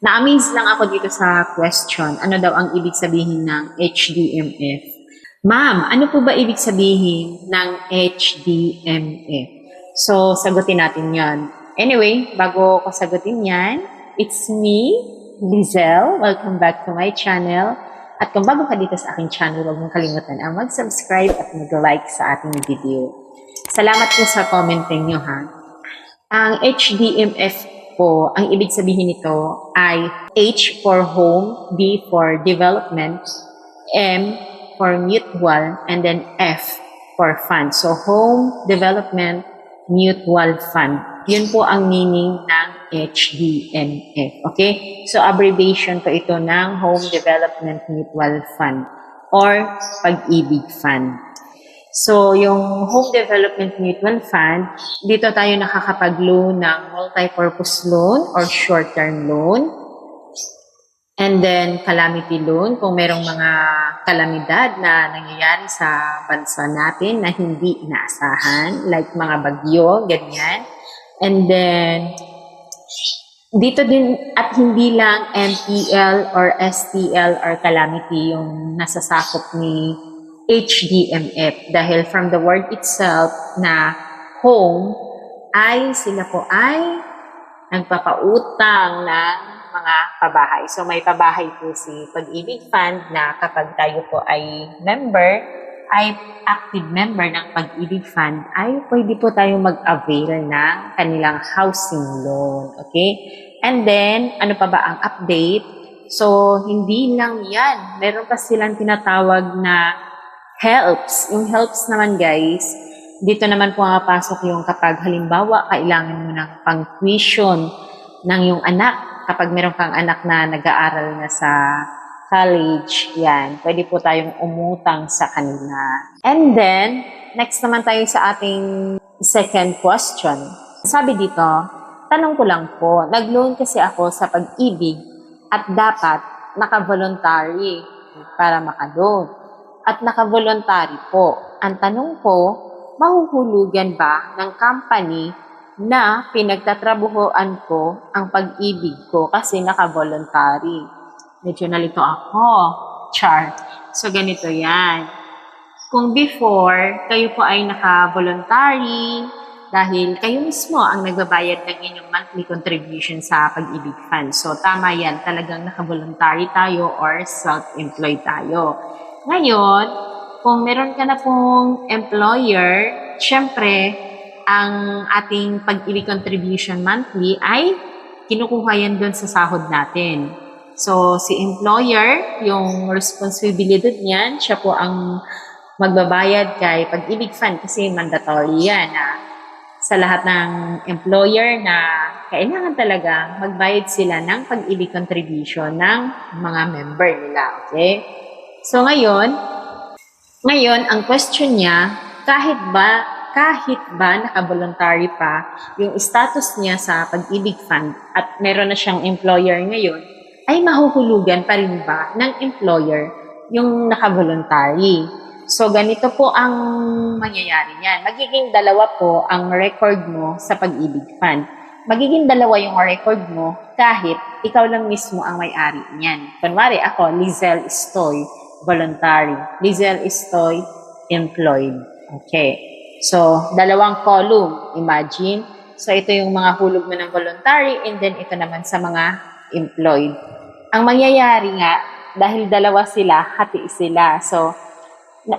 Na-amaze lang ako dito sa question. Ano daw ang ibig sabihin ng HDMF? Ma'am, ano po ba ibig sabihin ng HDMF? So, sagutin natin yan. Anyway, bago ko sagutin yan, it's me, Lizelle. Welcome back to my channel. At kung bago ka dito sa aking channel, huwag mong kalimutan ang mag-subscribe at mag-like sa ating video. Salamat po sa commenting nyo ha. Ang HDMF po, ang ibig sabihin nito ay H for home, D for development, M for mutual, and then F for fund. So, home development mutual fund. Yun po ang meaning ng HDMF. Okay? So, abbreviation po ito ng Home Development Mutual Fund or Pag-ibig Fund. So, yung Home Development Mutual Fund, dito tayo nakakapag-loan ng multi-purpose loan or short-term loan. And then, calamity loan, kung merong mga kalamidad na nangyayari sa bansa natin na hindi inaasahan, like mga bagyo, ganyan. And then, dito din, at hindi lang MPL or STL or calamity yung nasasakop ni HDMF. Dahil from the word itself na home, ay sila po ay nagpapautang ng mga pabahay. So may pabahay po si Pag-ibig Fund na kapag tayo po ay member, ay active member ng Pag-ibig Fund, ay pwede po tayo mag-avail ng kanilang housing loan. Okay? And then, ano pa ba ang update? So, hindi lang yan. Meron pa silang tinatawag na helps. Yung helps naman guys, dito naman po papasok yung kapag halimbawa kailangan mo ng pang-tuition ng yung anak. Kapag meron kang anak na nag-aaral na sa college, yan, pwede po tayong umutang sa kanila. And then, next naman tayo sa ating second question. Sabi dito, tanong ko lang po, nag-loan kasi ako sa pag-ibig at dapat naka-voluntary para makaloan. At naka-voluntary po. Ang tanong ko, mahuhulugan ba ng company na pinagtatrabuhoan ko ang pag-ibig ko kasi naka-voluntary? Medyo nalito ako. Char. So, ganito yan. Kung before, kayo po ay naka-voluntary, dahil kayo mismo ang nagbabayad ng inyong monthly contribution sa pag-ibig fund. So, tama yan. Talagang naka-voluntary tayo or self-employed tayo. Ngayon, kung meron ka na pong employer, syempre, ang ating pag-ibig contribution monthly ay kinukuha yan doon sa sahod natin. So, si employer, yung responsibilidad niyan, siya po ang magbabayad kay pag-ibig fund kasi mandatory yan na sa lahat ng employer na kailangan talaga magbayad sila ng pag-ibig contribution ng mga member nila. Okay? So ngayon, ngayon ang question niya, kahit ba kahit ba naka-voluntary pa yung status niya sa pag-ibig fund at meron na siyang employer ngayon, ay mahuhulugan pa rin ba ng employer yung naka-voluntary? So, ganito po ang mangyayari niyan. Magiging dalawa po ang record mo sa pag-ibig fund. Magiging dalawa yung record mo kahit ikaw lang mismo ang may-ari niyan. Kunwari ako, Lizelle Estoy, voluntary. Lizelle Estoy, employed. Okay. So, dalawang column. Imagine. So, ito yung mga hulog mo ng voluntary and then ito naman sa mga employed. Ang mangyayari nga, dahil dalawa sila, hati sila. So,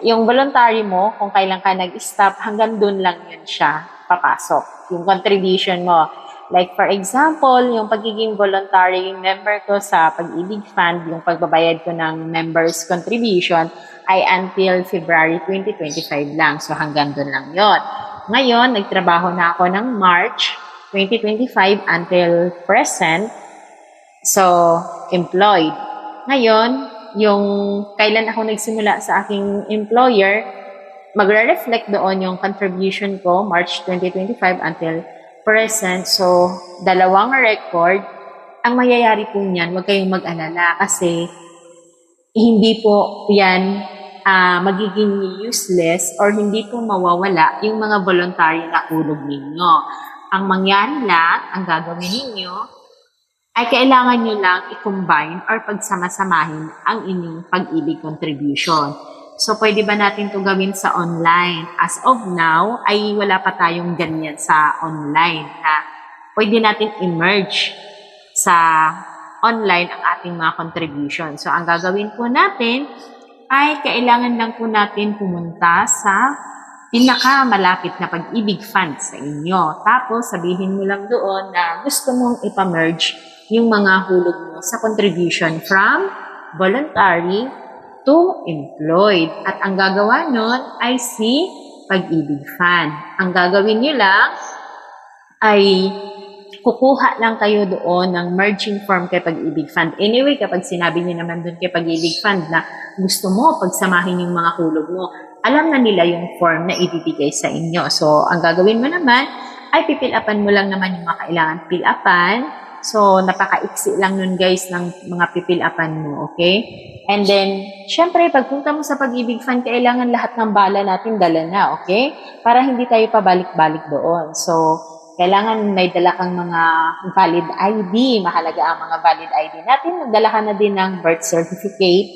yung voluntary mo, kung kailan ka nag-stop, hanggang doon lang yun siya papasok. Yung contribution mo. Like for example, yung pagiging voluntary member ko sa Pag-ibig Fund, yung pagbabayad ko ng members contribution, ay until February 2025 lang. So hanggang doon lang yon. Ngayon, nagtrabaho na ako ng March 2025 until present. So, employed. Ngayon, yung kailan ako nagsimula sa aking employer, magre-reflect doon yung contribution ko March 2025 until present. So, dalawang record. Ang mayayari po niyan, huwag kayong mag-alala kasi hindi po yan ah, magiging useless or hindi po mawawala yung mga voluntary na hulog ninyo. Ang mangyari lang, ang gagawin ninyo, ay kailangan nyo lang i-combine or pagsama-samahin ang inyong pag-ibig contribution. So, pwede ba natin to gawin sa online? As of now, ay wala pa tayong ganyan sa online na pwede natin emerge sa online ang ating mga contribution. So, ang gagawin po natin ay kailangan lang po natin pumunta sa pinakamalapit na pag-ibig fund sa inyo. Tapos, sabihin mo lang doon na gusto mong ipamerge yung mga hulog mo sa contribution from voluntary to employed. At ang gagawa nun ay si pag-ibig fund. Ang gagawin nyo lang ay kukuha lang kayo doon ng merging form kay Pag-ibig Fund. Anyway, kapag sinabi niyo naman doon kay Pag-ibig Fund na gusto mo pagsamahin yung mga hulog mo, alam na nila yung form na ibibigay sa inyo. So, ang gagawin mo naman ay pipilapan mo lang naman yung mga kailangan pilapan. So, napaka-iksi lang nun guys ng mga pipilapan mo, okay? And then, syempre, pagpunta mo sa Pag-ibig Fund, kailangan lahat ng bala natin dala na, okay? Para hindi tayo pabalik-balik doon. So, kailangan may dala kang mga valid ID. Mahalaga ang mga valid ID natin. Magdala ka na din ng birth certificate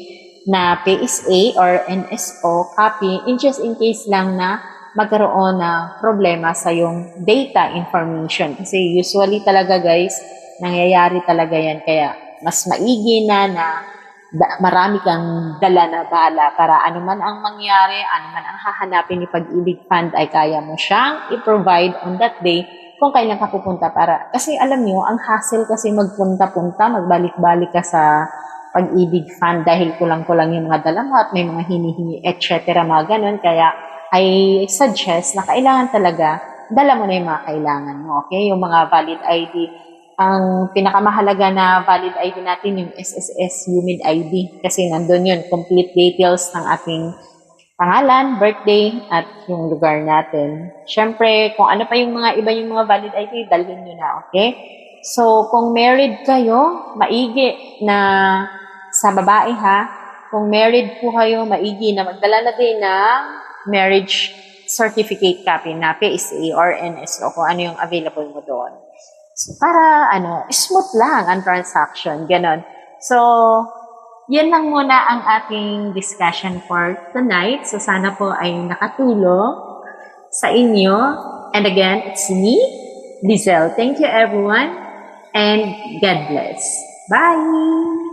na PSA or NSO copy in just in case lang na magkaroon na problema sa yung data information. Kasi usually talaga guys, nangyayari talaga yan. Kaya mas maigi na na marami kang dala na bala para ano man ang mangyari, ano man ang hahanapin ni Pag-ibig Fund ay kaya mo siyang i-provide on that day kung kailan ka pupunta para kasi alam niyo ang hassle kasi magpunta-punta magbalik-balik ka sa pag-ibig fund dahil kulang-kulang yung mga dala mo at may mga hinihingi etc. mga ganun kaya I suggest na kailangan talaga dala mo na yung mga kailangan mo okay yung mga valid ID ang pinakamahalaga na valid ID natin yung SSS UMID ID kasi nandun yun complete details ng ating pangalan, birthday, at yung lugar natin. Siyempre, kung ano pa yung mga iba yung mga valid ID, dalhin nyo na, okay? So, kung married kayo, maigi na sa babae ha, kung married po kayo, maigi na magdala na din ng marriage certificate copy na PSA or NSO kung ano yung available mo doon. Para ano, smooth lang ang transaction, ganon. So, yan lang muna ang ating discussion for tonight. So sana po ay nakatulong sa inyo. And again, it's me, Lizelle. Thank you everyone and God bless. Bye!